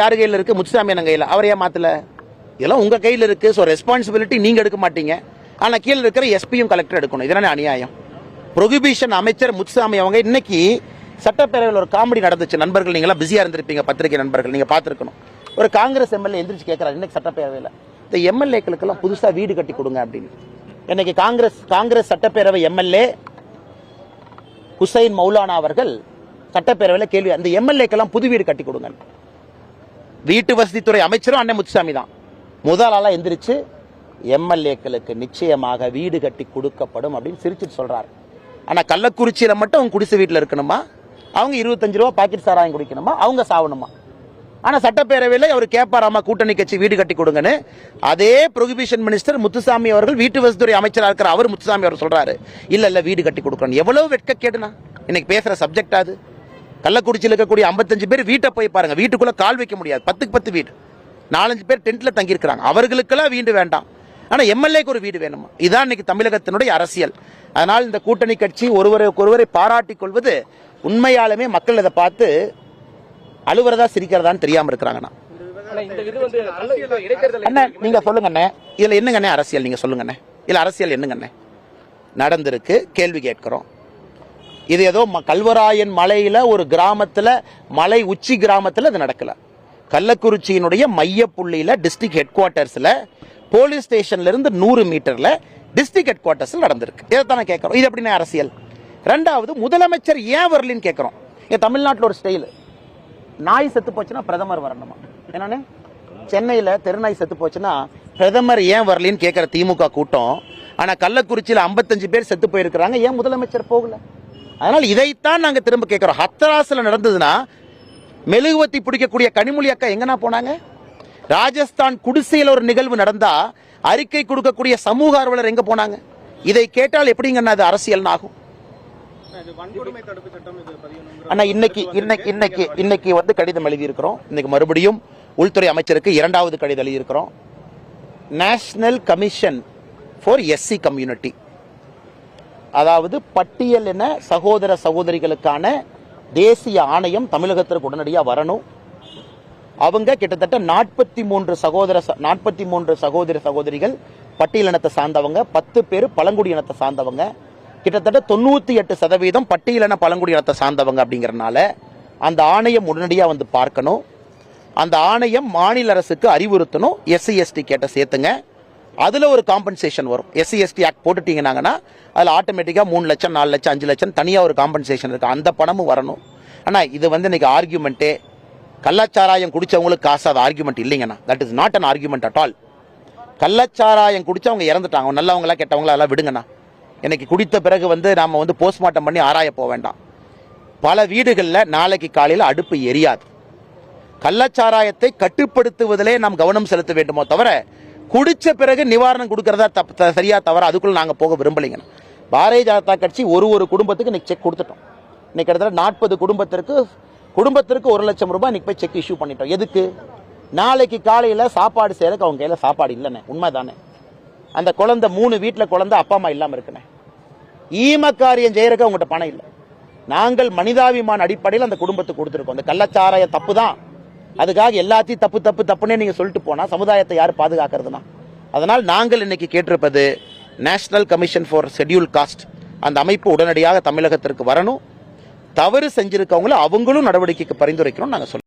யார் கையில் இருக்கு? முத்துசாமி அண்ணன் கையில். அவர் ஏன் மாத்தல? இதெல்லாம் உங்க கையில் இருக்கு. ஸோ ரெஸ்பான்சிபிலிட்டி நீங்க எடுக்க மாட்டீங்க. ஆனா கீழே இருக்கிற எஸ்பியும் கலெக்டர் எடுக்கணும். இதெல்லாம் அநியாயம்? ப்ரொஹிபிஷன் அமைச்சர் முத்துசாமி அவங்க இன்னைக்கு சட்டப்பேரவையில் ஒரு காமெடி நடந்துச்சு. நண்பர்கள் நீங்களாம் பிஸியா இருந்திருப்பீங்க. பத்திரிகை நண்பர்கள் நீங்க பார்த்துருக்கணும். ஒரு காங்கிரஸ் எம்எல்ஏ எந்திரிச்சு கேட்குறாரு இன்னைக்கு சட்டப்பேரவையில். இந்த எம்எல்ஏக்களுக்கெல்லாம் புதுசாக வீடு கட்டி கொடுங்க அப்படின்னு. இன்னைக்கு காங்கிரஸ் காங்கிரஸ் சட்டப்பேரவை எம்எல்ஏ ஹுசைன் மௌலானா அவர்கள் சட்டப்பேரவையில் கேள்வி அந்த எம்எல்ஏக்கெல்லாம் புது வீடு கட்டி கொடுங்க வீட்டு வசதித்துறை அமைச்சரும் அண்ணன் முத்துசாமி தான். முதல் ஆளாக எந்திரிச்சு எம்எல்ஏக்களுக்கு நிச்சயமாக வீடு கட்டி கொடுக்கப்படும் அப்படின்னு சிரிச்சுட்டு சொல்கிறார் ஆனால் கள்ளக்குறிச்சியில் மட்டும் அவங்க குடிசை வீட்டில் இருக்கணுமா? அவங்க இருபத்தஞ்சு ரூபா பாக்கெட் சாராயம் குடிக்கணுமா? அவங்க சாவணுமா? ஆனால் சட்டப்பேரவையில் அவர் கேட்பாராமா கூட்டணி கட்சி வீடு கட்டி கொடுங்கன்னு. அதே ப்ரொகிபிஷன் மினிஸ்டர் முத்துசாமி அவர்கள் வீட்டு வசதித்துறை அமைச்சராக இருக்கிற அவர் முத்துசாமி அவர் சொல்கிறாரு இல்லை இல்லை வீடு கட்டி கொடுக்கணும். எவ்வளோ வெட்க கேடுனா இன்னைக்கு பேசுகிற சப்ஜெக்ட் அது. கள்ளக்குறிச்சியில் இருக்கக்கூடிய 55 பேர் வீட்டை போய் பாருங்க. வீட்டுக்குள்ள கால் வைக்க முடியாது. பத்துக்கு பத்து வீடு. நாலஞ்சு பேர் டென்ட்ல தங்கி இருக்கிறாங்க அவர்களுக்கெல்லாம் வீடு வேண்டாம். ஆனா எம்எல்ஏக்கு ஒரு வீடு வேணுமா? இதான் இன்னைக்கு தமிழகத்தினுடைய அரசியல். அதனால் இந்த கூட்டணி கட்சி ஒருவருக்கு ஒருவரை பாராட்டிக் கொள்வது உண்மையாலுமே மக்கள் இதை பார்த்து அழுவுறதா சிரிக்கிறதான்னு தெரியாம இருக்கிறாங்கண்ணா அண்ணா. நீங்க சொல்லுங்க அண்ணே. இதுல என்னங்க அண்ணே அரசியல்? நீங்க சொல்லுங்க அண்ணே. இல்ல அரசியல் என்னங்க அண்ணே? நடந்திருக்கு. கேள்வி கேட்கிறோம். இது ஏதோ ம- கல்வராயன் மலையில ஒரு கிராமத்துல மலை உச்சி கிராமத்துல இது நடக்கல. கள்ளக்குறிச்சியினுடைய மைய புள்ளியில டிஸ்ட்ரிக்ட் ஹெட் குவார்ட்டர்ஸ்ல போலீஸ் ஸ்டேஷன்ல இருந்து நூறு மீட்டர்ல டிஸ்ட்ரிக்ட் ஹெட் குவார்ட்டர்ஸ்ல நடந்திருக்கு. இதைத்தானே கேட்கறோம். இது எப்படின்னா அரசியல்? ரெண்டாவது முதலமைச்சர் ஏன் வரலின்னு கேட்கறோம். இங்க தமிழ்நாட்டில் ஒரு ஸ்டைல் நாய் செத்து போச்சுன்னா பிரதமர் வரணுமா? என்னன்னு சென்னையில் தெருநாய் செத்து போச்சுன்னா பிரதமர் ஏன் வரலின்னு கேட்குற திமுக கூட்டம் ஆனால் கள்ளக்குறிச்சியில் ஐம்பத்தஞ்சு பேர் செத்து போயிருக்கிறாங்க. ஏன் முதலமைச்சர் போகல? அதனால் இதைத்தான் நாங்கள் திரும்ப கேட்குறோம். ஹத்ராஸில் நடந்ததுன்னா மெழுகுவத்தி பிடிக்கக்கூடிய கனிமொழி அக்கா எங்கன்னா போனாங்க? ராஜஸ்தான் குடிசையில் ஒரு நிகழ்வு நடந்தா அறிக்கை கொடுக்கக்கூடிய சமூக ஆர்வலர் எங்க போனாங்க? இதை கேட்டால் எப்படிங்கண்ணா அது அரசியல் ஆகும். வன்கொடுமை தடுப்பு அண்ணா இன்னைக்கு இன்னைக்கு இன்னைக்கு இன்னைக்கு வந்து கடிதம் எழுதியிருக்கிறோம். இன்னைக்கு மறுபடியும் உள்துறை அமைச்சருக்கு இரண்டாவது கடிதம் எழுதியிருக்கிறோம். National commission for SC community அதாவது பட்டியல் என சகோதர சகோதரிகளுக்கான தேசிய ஆணையம் தமிழகத்திற்கு உடனடியாக வரணும். அவங்க கிட்டத்தட்ட நாற்பத்தி மூன்று சகோதர நாற்பத்தி மூன்று சகோதர சகோதரிகள் பட்டியலினத்தை சார்ந்தவங்க பத்து பேர் பழங்குடி இனத்தை சார்ந்தவங்க கிட்டத்தட்ட தொண்ணூற்றி எட்டு சதவீதம் பட்டியலின பழங்குடி இனத்தை சார்ந்தவங்க அப்படிங்கிறனால அந்த ஆணையம் உடனடியாக வந்து பார்க்கணும். அந்த ஆணையம் மாநில அரசுக்கு அறிவுறுத்தணும். எஸ்சி எஸ்டி கேட்ட சேர்த்துங்க. அதில் ஒரு காம்பன்சேஷன் வரும். எஸ்சி எஸ்டி ஆக்ட் போட்டுட்டீங்கன்னாங்கன்னா அதில் ஆட்டோமேட்டிக்காக மூணு லட்சம் நாலு லட்சம் அஞ்சு லட்சம் தனியாக ஒரு காம்பன்சேஷன் இருக்குது அந்த பணமும் வரணும். ஆனால் இது வந்து இன்னைக்கு ஆர்கியூமெண்ட்டே கள்ளச்சாராயம் குடித்தவங்களுக்கு காசு அது ஆர்கியூமெண்ட் இல்லைங்கண்ணா. That is not an argument at all கள்ளச்சாராயம் குடிச்சவங்க இறந்துட்டாங்க. நல்லவங்களா கெட்டவங்களா எல்லாம் விடுங்கண்ணா. எனக்கு குடித்த பிறகு வந்து நாம் வந்து போஸ்ட்மார்ட்டம் பண்ணி ஆராய போக வேண்டாம். பல வீடுகளில் நாளைக்கு காலையில் அடுப்பு எரியாது. கள்ளச்சாராயத்தை கட்டுப்படுத்துவதிலே நாம் கவனம் செலுத்த வேண்டுமோ தவிர குடிச்ச பிறகு நிவாரணம் கொடுக்கறதா தப்பு சரியா தவிர அதுக்குள்ள நாங்கள் போக விரும்பலைங்க பாரதிய ஜனதா கட்சி ஒரு ஒரு குடும்பத்துக்கு இன்னைக்கு செக் கொடுத்துட்டோம். இன்னைக்கு கிட்டத்தட்ட நாற்பது குடும்பத்திற்கு குடும்பத்திற்கு ஒரு லட்சம் ரூபாய் இன்னைக்கு போய் செக் இஷ்யூ பண்ணிட்டோம். எதுக்கு? நாளைக்கு காலையில் சாப்பாடு செய்யறதுக்கு அவங்க கையில் சாப்பாடு இல்லைண்ணே. உண்மைதானே? அந்த குழந்தை மூணு வீட்டில் குழந்தை அப்பா அம்மா இல்லாமல் இருக்குண்ணே. ஈமக்காரியம் காரியம் செய்யறதுக்கு அவங்ககிட்ட பணம் இல்லை. நாங்கள் மனிதாபிமான அடிப்படையில் அந்த குடும்பத்துக்கு கொடுத்துருக்கோம். அந்த கள்ளச்சாராய தப்பு தான். அதுக்காக எல்லாத்தையும் தப்பு தப்பு தப்புன்னே நீங்க சொல்லிட்டு போனா சமுதாயத்தை யார் பாதுகாக்கிறதுனா? அதனால் நாங்கள் இன்னைக்கு கேட்டிருப்பது national commission for schedule caste அந்த அமைப்பு உடனடியாக தமிழகத்திற்கு வரணும். தவறு செஞ்சிருக்கவங்கள அவங்களும் நடவடிக்கைக்கு பரிந்துரைக்கணும்னு நாங்கள் சொல்லுவோம்